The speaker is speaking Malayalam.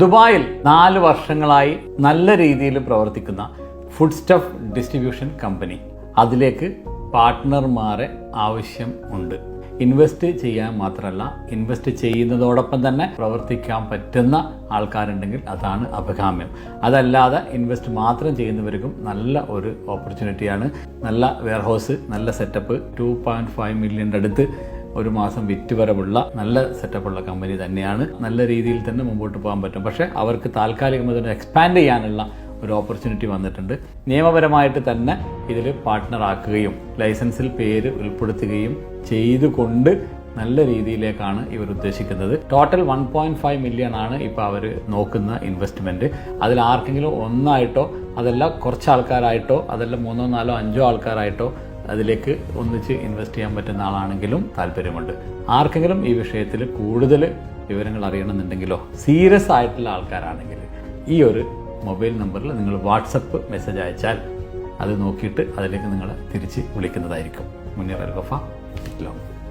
ദുബായിൽ നാല് വർഷങ്ങളായി നല്ല രീതിയിൽ പ്രവർത്തിക്കുന്ന ഫുഡ് സ്റ്റഫ് ഡിസ്ട്രിബ്യൂഷൻ കമ്പനി അതിലേക്ക് പാർട്ട്ണർമാരെ ആവശ്യം ഉണ്ട്. ഇൻവെസ്റ്റ് ചെയ്യാൻ മാത്രമല്ല ഇൻവെസ്റ്റ് ചെയ്യുന്നതോടൊപ്പം തന്നെ പ്രവർത്തിക്കാൻ പറ്റുന്ന ആൾക്കാരുണ്ടെങ്കിൽ അതാണ് അഭികാമ്യം. അതല്ലാതെ ഇൻവെസ്റ്റ് മാത്രം ചെയ്യുന്നവർക്കും നല്ല ഒരു ഓപ്പർച്യൂണിറ്റിയാണ് നല്ല വെയർഹൗസ് നല്ല സെറ്റപ്പ് ടു പോയിന്റ് ഫൈവ് മില്യന്റെ അടുത്ത് ഒരു മാസം വിറ്റുവരവുള്ള നല്ല സെറ്റപ്പുള്ള കമ്പനി തന്നെയാണ്. നല്ല രീതിയിൽ തന്നെ മുമ്പോട്ട് പോകാൻ പറ്റും. പക്ഷേ അവർക്ക് താൽക്കാലികമായി തന്നെ എക്സ്പാൻഡ് ചെയ്യാനുള്ള ഒരു ഓപ്പർച്യൂണിറ്റി വന്നിട്ടുണ്ട്. നിയമപരമായിട്ട് തന്നെ ഇതിൽ പാർട്ട്ണർ ആക്കുകയും ലൈസൻസിൽ പേര് ഉൾപ്പെടുത്തുകയും ചെയ്തുകൊണ്ട് നല്ല രീതിയിലേക്കാണ് ഇവർ ഉദ്ദേശിക്കുന്നത്. Total one point five million ആണ് ഇപ്പോൾ അവർ നോക്കുന്ന ഇൻവെസ്റ്റ്മെന്റ് അതിൽ ആർക്കെങ്കിലും ഒന്നായിട്ടോ അതല്ല കുറച്ച് ആൾക്കാരായിട്ടോ അതല്ല മൂന്നോ നാലോ അഞ്ചോ ആൾക്കാരായിട്ടോ അതിലേക്ക് ഒന്നിച്ച് ഇൻവെസ്റ്റ് ചെയ്യാൻ പറ്റുന്ന ആളാണെങ്കിലും താല്പര്യമുണ്ട്. ആർക്കെങ്കിലും ഈ വിഷയത്തിൽ കൂടുതൽ വിവരങ്ങൾ അറിയണമെന്നുണ്ടെങ്കിലോ സീരിയസ് ആയിട്ടുള്ള ആൾക്കാരാണെങ്കിൽ ഈ ഒരു മൊബൈൽ നമ്പറിൽ നിങ്ങൾ വാട്സപ്പ് മെസ്സേജ് അയച്ചാൽ അത് നോക്കിയിട്ട് അതിലേക്ക് നിങ്ങൾ തിരിച്ച് വിളിക്കുന്നതായിരിക്കും. മുന്നേറ ഗഫ ലോങ്